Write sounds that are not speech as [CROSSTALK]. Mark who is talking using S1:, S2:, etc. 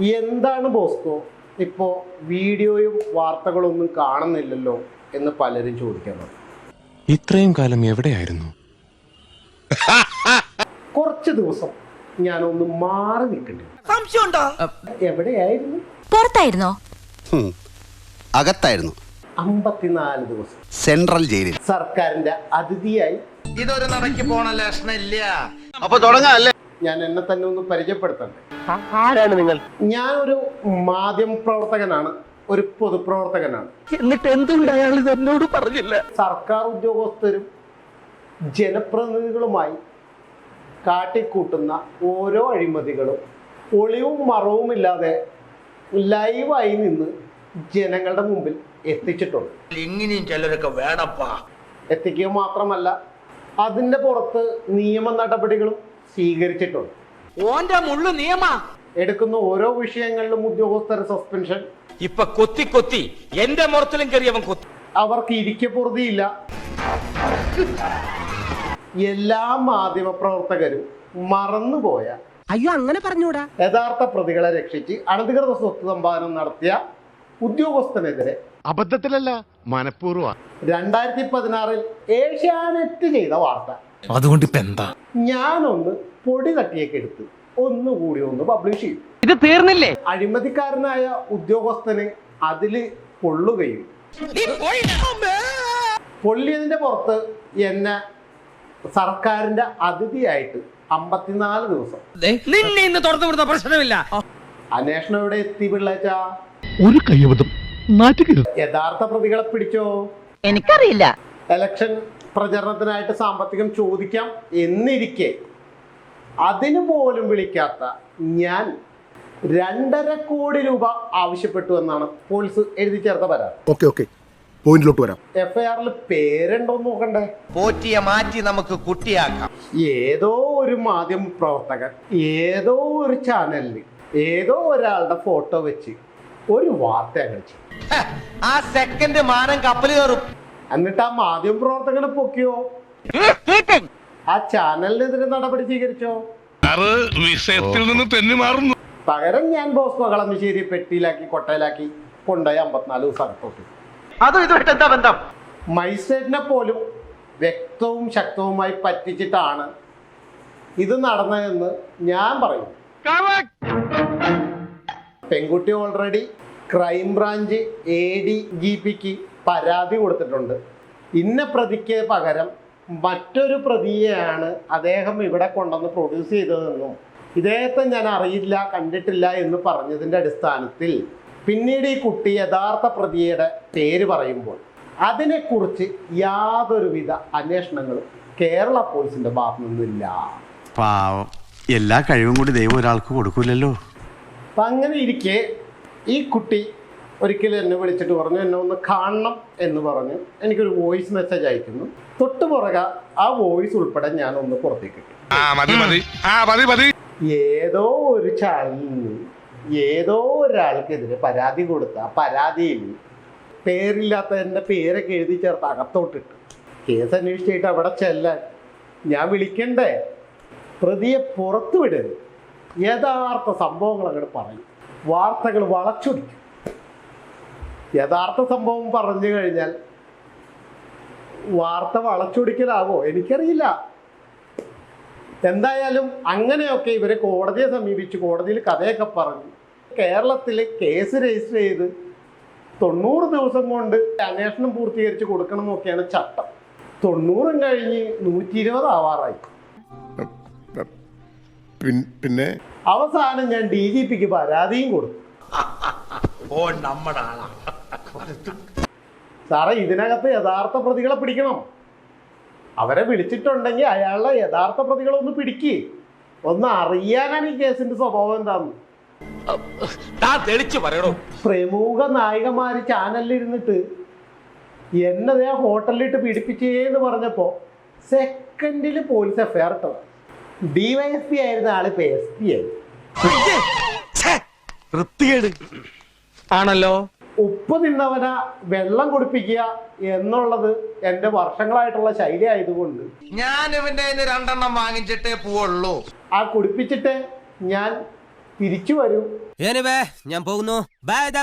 S1: എന്താണ് ബോസ്കോ? ഇപ്പോൾ വീഡിയോയും വാർത്തകളൊന്നും കാണുന്നില്ലല്ലോ എന്ന് പലരും ചോദിക്കുന്നു
S2: ഇത്രയും കാലം എവിടെയായിരുന്നു? [LAUGHS]
S1: കുറച്ച് ദിവസം ഞാനൊന്ന് മാറി നിൽക്കണ്ടേ എവിടെയായിരുന്നു?
S3: പുറത്തായിരുന്നോ?
S4: ഹും. അകത്തായിരുന്നു.
S1: അമ്പത്തിനാല് ദിവസം.
S4: സെൻട്രൽ ജയിലിൽ.
S1: സർക്കാരിന്റെ അതിഥിയായി.
S5: ഇതൊരു നടക്കി പോണ ലക്ഷണില്ല
S4: അപ്പൊ തുടങ്ങാം
S1: ഞാൻ എന്നെ തന്നെ ഒന്ന് പരിചയപ്പെടുത്തണ്ടേ ഒരു മാധ്യമ പ്രവർത്തകനാണ് ഒരു പൊതുപ്രവർത്തകനാണ്.
S6: എന്നിട്ട് എന്തുകൊണ്ട് അയാൾ ഇത് എന്നോട് പറഞ്ഞില്ല?
S1: സർക്കാർ ഉദ്യോഗസ്ഥരും ജനപ്രതിനിധികളുമായി കാട്ടിക്കൂട്ടുന്ന ഓരോ അഴിമതികളും ഒളിവും മറവുമില്ലാതെ ലൈവായി നിന്ന് ജനങ്ങളുടെ മുമ്പിൽ എത്തിച്ചിട്ടുണ്ട്.
S5: ഇങ്ങനെയും ചിലരൊക്കെ വേണപ്പാ.
S1: എത്തിക്കുക മാത്രമല്ല അതിന്റെ പുറത്ത് നിയമ നടപടികളും സ്വീകരിച്ചിട്ടുണ്ട്.
S6: ഓന്റെ മുള്ളു നിയമ.
S1: എടുക്കുന്ന ഓരോ വിഷയങ്ങളിലും ഉദ്യോഗസ്ഥർ സസ്പെൻഷൻ
S7: ഇപ്പൊ കൊത്തി കൊത്തി എന്റെ മുറത്തിലും കയറിയവൻ കൊത്തി.
S1: അവർക്ക് ഇരിക്കപ്പുറതിയില്ല എല്ലാ മാധ്യമ പ്രവർത്തകരും മറന്നുപോയ
S6: അയ്യോ അങ്ങനെ പറഞ്ഞൂടാ.
S1: യഥാർത്ഥ പ്രതികളെ രക്ഷിച്ച് അനധികൃത സ്വത്ത് സമ്പാദനം നടത്തിയ ഉദ്യോഗസ്ഥനെതിരെ
S8: അബദ്ധത്തിലല്ല മനഃപൂർവ.
S1: രണ്ടായിരത്തി പതിനാറിൽ ഏഷ്യാനെറ്റ് ചെയ്ത വാർത്ത.
S2: അതുകൊണ്ട് ഇപ്പൊ എന്താ?
S1: ഞാനൊന്ന് പൊടി തട്ടിയൊക്കെ എടുത്ത് ഒന്നുകൂടി ഒന്ന് പബ്ലിഷ് ചെയ്യും.
S6: ഇത് തീർന്നില്ലേ?
S1: അഴിമതിക്കാരനായ ഉദ്യോഗസ്ഥന് അതിൽ പൊള്ളുകയും പൊള്ളിയതിന്റെ പുറത്ത് എന്നെ സർക്കാരിന്റെ അതിഥിയായിട്ട് അമ്പത്തിനാല് ദിവസം.
S6: നിന്നെ ഇന്ന് തുറന്നു വിടുന്ന പ്രശ്നമില്ല.
S1: അന്വേഷണം എവിടെ എത്തി പിള്ളേച്ച?
S8: ഒരു നാറ്റുകരുത്.
S1: യഥാർത്ഥ പ്രതികളെ പിടിച്ചോ?
S6: എനിക്കറിയില്ല.
S1: എലക്ഷൻ പ്രചരണത്തിനായിട്ട് സാമ്പത്തികം ചോദിക്കാം എന്നിരിക്കെ അതിനു പോലും വിളിക്കാത്ത ഞാൻ രണ്ടര കോടി രൂപ ആവശ്യപ്പെട്ടു എന്നാണ് പോലീസ് എഴുതി ചേർത്ത പരാതി.
S8: Okay okay. പോയിന്റിലോട്ട് വരാം.
S1: നോക്കണ്ടേ?
S5: പോറ്റിയെ മാറ്റി നമുക്ക് കുട്ടിയാക്കാം.
S1: ഏതോ ഒരു മാധ്യമ പ്രവർത്തകൻ ഏതോ ഒരു ചാനലിൽ ഏതോ ഒരാളുടെ ഫോട്ടോ വെച്ച് ഒരു വാർത്ത അങ്ങനെ
S5: ആ സെക്കൻഡ് മാനം കപ്പൽ കയറും.
S1: എന്നിട്ട് ആ മാധ്യമ പ്രവർത്തകനെ പൊക്കിയോ? ആ ചാനലിനെതിരെ നടപടി സ്വീകരിച്ചോ?
S8: വിഷയത്തിൽ നിന്ന് തെന്നി മാറുന്നു.
S1: പകരം ഞാൻ ബോസ്കോ കളമശ്ശേരി പെട്ടിയിലാക്കി കൊട്ടയിലാക്കി കൊണ്ടുപോയി അമ്പത്തിനാല് ദിവസം അകത്തോട്ട്.
S5: അതും ഇതുമായിട്ട് എന്താ ബന്ധം?
S1: മജിസ്ട്രേറ്റിനെ പോലും വ്യക്തവും ശക്തവുമായി പറ്റിച്ചിട്ടാണ് ഇത് നടന്നതെന്ന് ഞാൻ പറയും പെൺകുട്ടി already crime branch A D G പിക്ക് പരാതി കൊടുത്തിട്ടുണ്ട്. ഇന്ന പ്രതിക്ക് പകരം മറ്റൊരു പ്രതിയെയാണ് അദ്ദേഹം ഇവിടെ കൊണ്ടുവന്ന് പ്രൊഡ്യൂസ് ചെയ്തതെന്നും ഇദ്ദേഹത്തെ ഞാൻ അറിയില്ല കണ്ടിട്ടില്ല എന്ന് പറഞ്ഞതിന്റെ അടിസ്ഥാനത്തിൽ പിന്നീട് ഈ കുട്ടി യഥാർത്ഥ പ്രതിയുടെ പേര് പറയുമ്പോൾ അതിനെക്കുറിച്ച് യാതൊരുവിധ അന്വേഷണങ്ങളും കേരള പോലീസിന്റെ ഭാഗത്തു നിന്നില്ല
S4: പാവം. എല്ലാ കഴിവും കൂടി ദൈവം ഒരാൾക്ക് കൊടുക്കൂലല്ലോ.
S1: അപ്പം അങ്ങനെ ഇരിക്കെ ഈ കുട്ടി ഒരിക്കലും എന്നെ വിളിച്ചിട്ട് പറഞ്ഞു എന്നെ ഒന്ന് കാണണം എന്ന് പറഞ്ഞ്. എനിക്കൊരു വോയിസ് മെസ്സേജ് അയക്കുന്നു. തൊട്ട് പുറകെ ആ വോയിസ് ഉൾപ്പെടെ ഞാൻ ഒന്ന് പുറത്തേക്ക്
S8: മതി
S1: ഏതോ ഒരു ചാനലിൽ നിന്ന് ഏതോ ഒരാൾക്കെതിരെ പരാതി കൊടുത്ത ആ പരാതിയിൽ പേരില്ലാത്ത എന്റെ പേരൊക്കെ എഴുതി ചേർത്ത് അകത്തോട്ടിട്ട് കേസ് അന്വേഷിച്ചിട്ട് അവിടെ ചെല്ലാൻ ഞാൻ വിളിക്കണ്ടേ? പ്രതിയെ പുറത്തു വിടരുത്. യഥാർത്ഥ സംഭവങ്ങൾ അങ്ങോട്ട് പറയും. വാർത്തകൾ വളച്ചൊടിക്കും. യഥാർത്ഥ സംഭവം പറഞ്ഞു കഴിഞ്ഞാൽ വാർത്ത വളച്ചൊടിക്കലാവോ? എനിക്കറിയില്ല. എന്തായാലും അങ്ങനെയൊക്കെ ഇവരെ കോടതിയെ സമീപിച്ചു കോടതിയിൽ കഥയൊക്കെ പറഞ്ഞു. കേരളത്തിൽ കേസ് രജിസ്റ്റർ ചെയ്ത് തൊണ്ണൂറ് ദിവസം കൊണ്ട് അന്വേഷണം പൂർത്തീകരിച്ച് കൊടുക്കണം എന്നൊക്കെയാണ് ചട്ടം. തൊണ്ണൂറും കഴിഞ്ഞ് നൂറ്റി ഇരുപത് ആവാറായി
S8: പിന്നെ?
S1: അവസാനം ഞാൻ ഡി ജി പിക്ക് പരാതിയും കൊടുത്തു.
S5: ഓ നമ്മുടെ ആളാ
S1: സാറേ ഇതിനകത്ത് യഥാർത്ഥ പ്രതികളെ പിടിക്കണം. അവരെ വിളിച്ചിട്ടുണ്ടെങ്കിൽ അയാളുടെ യഥാർത്ഥ പ്രതികളെ ഒന്ന് പിടിക്ക്. ഒന്ന് അറിയാനാണ് ഈ കേസിന്റെ സ്വഭാവം എന്താന്ന്.
S7: തെളിച്ചു പറയണോ
S1: പ്രമുഖ നായികമാര് ചാനലിൽ ഇരുന്നിട്ട് എന്നതേ ഹോട്ടലിലിട്ട് പീഡിപ്പിച്ചേന്ന് പറഞ്ഞപ്പോ സെക്കൻഡിൽ പോലീസ് എഫ്ഐആർ ഇട്ടത്. ഡിവൈഎസ്പി ആയിരുന്ന ആൾ ഇപ്പൊ എസ് പി ആയി.
S7: ആണല്ലോ?
S1: ഉപ്പ് തിന്നവന വെള്ളം കുടിപ്പിക്കുക എന്നുള്ളത് എന്റെ വർഷങ്ങളായിട്ടുള്ള ശൈലി ആയതുകൊണ്ട്.
S5: ഞാൻ ഇവന്റെ രണ്ടെണ്ണം വാങ്ങിച്ചിട്ടേ പോവുള്ളൂ.
S1: ആ കുടിപ്പിച്ചിട്ട് ഞാൻ തിരിച്ചു വരൂ.
S2: ഞാൻ പോകുന്നു. Bye bye